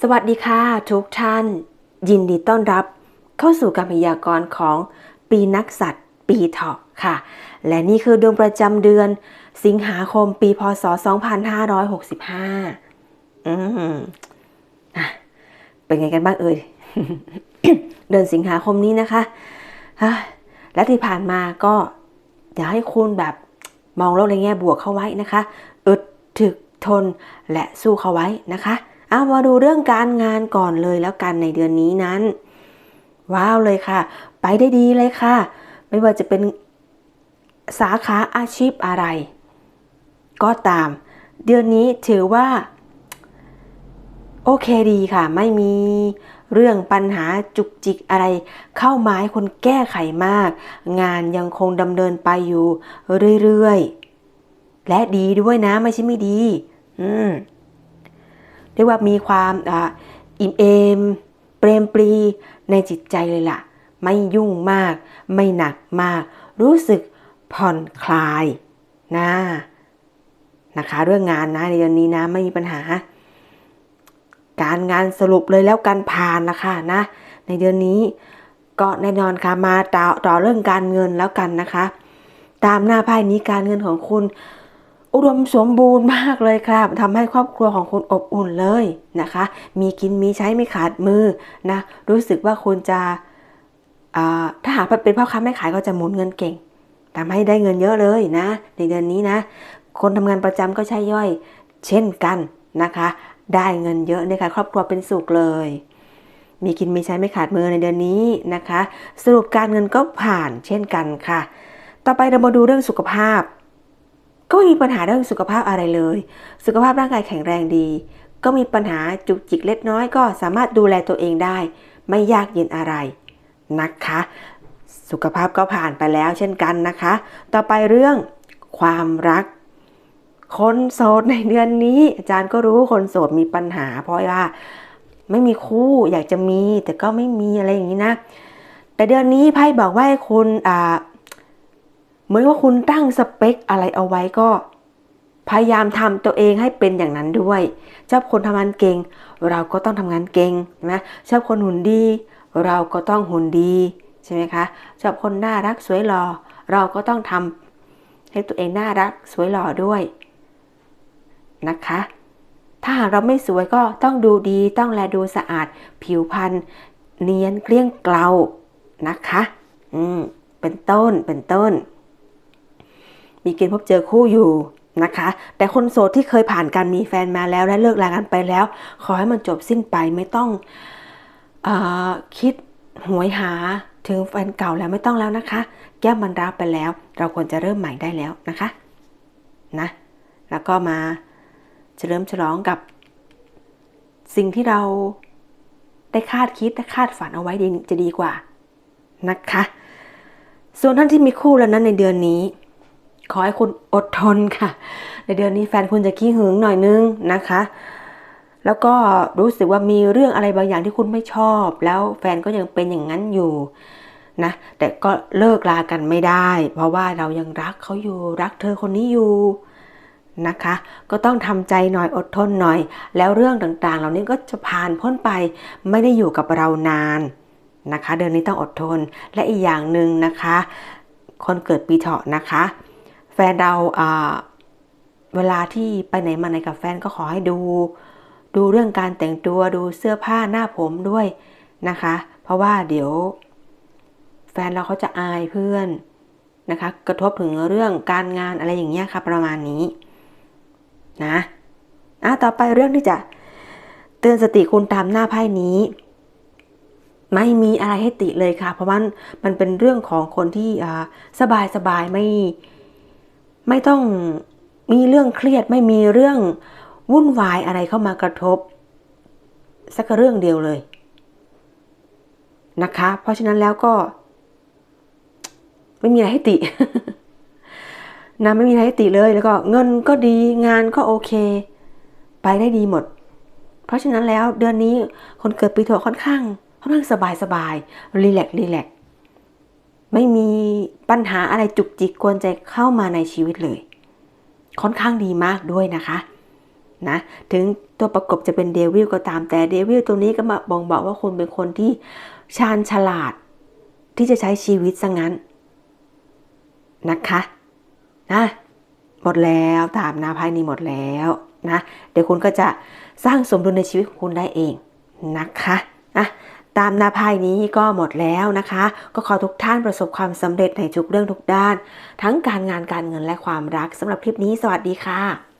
สวัสดีค่ะทุกท่าน ยินดีต้อนรับเข้าสู่การพยากรณ์ของปีนักสัตว์ปีเถาะค่ะ และนี่คือดวงประจำเดือน สิงหาคมปีพศ 2565 อืมอะเป็นไงกันบ้างเอ่ย เดือนสิงหาคมนี้นะคะฮะและที่ผ่านมาก็อยากให้คุณแบบมองโลกในแง่บวกเข้าไว้นะคะ อึดถึกทนและสู้เข้าไว้นะคะ เอามาดูเรื่องการงานก่อนเลยแล้วกันในเดือนนี้นั้น ว้าวเลยค่ะ ไปได้ดีเลยค่ะ ไม่ว่าจะเป็นสาขาอาชีพอะไร ก็ตาม เดือนนี้ถือว่า โอเคดีค่ะ ไม่มีเรื่องปัญหาจุกจิกอะไร เข้ามาให้คนแก้ไขมาก งานยังคงดำเนินไปอยู่เรื่อยๆ และดีด้วยนะไม่ใช่ไม่ดี อืม เรียกว่ามีความอิ่มเอม เปรมปรีในจิตใจเลยล่ะ ไม่ยุ่งมาก ไม่หนักมาก รู้สึกผ่อนคลายนะนะคะ เรื่องงานนะในเดือนนี้นะไม่มีปัญหา การงานสรุปเลยแล้วกันผ่านนะคะนะ ในเดือนนี้ก็แน่นอนค่ะมาต่อต่อเรื่องการเงินแล้วกันนะคะ ตามหน้าไพ่นี้การเงินของคุณ อุดมสมบูรณ์มากเลยครับทำให้ครอบครัวของคุณอบอุ่นเลยนะคะ มีกินมีใช้ไม่ขาดมือนะรู้สึกว่าคุณจะถ้าหากเป็นพ่อค้าแม่ขายก็จะหมุนเงินเก่งทำให้ได้เงินเยอะเลยนะ ในเดือนนี้นะ คนทำงานประจำก็ใช่ย่อย เช่นกันนะคะ ได้เงินเยอะนะคะครอบครัวเป็นสุขเลย มีกินมีใช้ไม่ขาดมือในเดือนนี้นะคะ สรุปการเงินก็ผ่านเช่นกันค่ะ ต่อไปเรามาดูเรื่องสุขภาพ ก็ไม่มีปัญหาเรื่องสุขภาพอะไรเลย สุขภาพร่างกายแข็งแรงดี ก็มีปัญหาจุกจิกเล็กน้อยก็สามารถดูแลตัวเองได้ ไม่ยากเย็นอะไรนะคะ สุขภาพก็ผ่านไปแล้วเช่นกันนะคะ ต่อไปเรื่องความรัก คนโสดในเดือนนี้ อาจารย์ก็รู้คนโสดมีปัญหา เพราะว่าไม่มีคู่อยากจะมีแต่ก็ไม่มีอะไรอย่างนี้นะ แต่เดือนนี้ไพ่บอกว่าให้คุณอ่า มือนว่าคุณตั้งสเปคอะไรเอาไว้ก็ พยายามทำตัวเองให้เป็นอย่างนั้นด้วยชอบคนทำงานเก่ง เราก็ต้องทำงานเก่งนะชอบคนหุ่นดี เราก็ต้องหุ่นดีใช่ไหมคะชอบคนน่ารักสวยหล่อเราก็ต้องทำให้ตัวเองน่ารักสวยหล่อด้วยนะคะ ถ้าหากเราไม่สวยก็ต้องดูดีต้องแลดูสะอาด ผิวพรรณเนียนเกลี้ยงเกลานะคะ อืมเป็นต้นเป็นต้น มีเกณฑ์พบเจอคู่อยู่นะคะ แต่คนโสดที่เคยผ่านการมีแฟนมาแล้วและเลิกลากันไปแล้ว ขอให้มันจบสิ้นไปไม่ต้องอคิดหวยหาถึงแฟนเก่าแล้วไม่ต้องแล้วนะคะ แก้มมันรับไปแล้ว เราควรจะเริ่มใหม่ได้แล้วนะคะนะแล้วก็มาเฉลิมฉลองกับ สิ่งที่เราได้คาดคิดและคาดฝันเอาไว้ดีจะดีกว่านะคะ ส่วนท่านที่มีคู่แล้วนั้นในเดือนนี้ ขอให้คุณอดทนค่ะ ในเดือนนี้แฟนคุณจะขี้หึงหน่อยนึงนะคะ แล้วก็รู้สึกว่ามีเรื่องอะไรบางอย่างที่คุณไม่ชอบ แล้วแฟนก็ยังเป็นอย่างนั้นอยู่นะ แต่ก็เลิกลากันไม่ได้ เพราะว่าเรายังรักเขาอยู่ รักเธอคนนี้อยู่นะคะ ก็ต้องทำใจหน่อยอดทนหน่อย แล้วเรื่องต่างๆ เหล่านี้ก็จะผ่านพ้นไป ไม่ได้อยู่กับเรานานนะคะ เดือนนี้ต้องอดทน และอีกอย่างหนึ่งนะคะ คนเกิดปีเถาะนะคะ แฟนเราเวลาที่ไปไหนมาไหนกับแฟนก็ขอให้ดู ดูเรื่องการแต่งตัวดูเสื้อผ้าหน้าผมด้วยนะคะ เพราะว่าเดี๋ยว แฟนเราเขาจะอายเพื่อนนะคะ กระทบถึงเรื่องการงานอะไรอย่างเงี้ยค่ะ ประมาณนี้นะอะต่อไปเรื่องที่จะเตือนสติคุณตามหน้าไพ่นี้ ไม่มีอะไรให้ติเลยค่ะ เพราะว่ามันเป็นเรื่องของคนที่สบายสบายไม่ ไม่ต้องมีเรื่องเครียดไม่มีเรื่องวุ่นวายอะไรเข้ามากระทบ สักเรื่องเดียวเลยนะคะ เพราะฉะนั้นแล้วก็ ไม่มีอะไรให้ตินะไม่มีอะไรให้ติเลยแล้วก็เงินก็ดีงานก็โอเค ไปได้ดีหมด เพราะฉะนั้นแล้วเดือนนี้คนเกิดปีถั่วค่อนข้างค่อนข้างสบายสบายรีแลกรีแลก ไม่มีปัญหาอะไรจุกจิกกวนใจเข้ามาในชีวิตเลย ค่อนข้างดีมากด้วยนะคะนะถึงตัวประกบจะเป็นเดวิลก็ตามแต่เดวิลตัวนี้ก็มาบ่งบอกว่าคุณเป็นคนที่ชาญฉลาด ที่จะใช้ชีวิตซะงั้นนะคะนะหมดแล้วตามนาไพ่นี้หมดแล้วนะเดี๋ยวคุณก็จะสร้างสมดุลในชีวิตของคุณได้เองนะคะ ตามนาไพ่นี้ก็หมดแล้วนะคะ ก็ขอทุกท่านประสบความสำเร็จในทุกเรื่องทุกด้าน ทั้งการงานการเงินและความรักสำหรับคลิปนี้สวัสดีค่ะ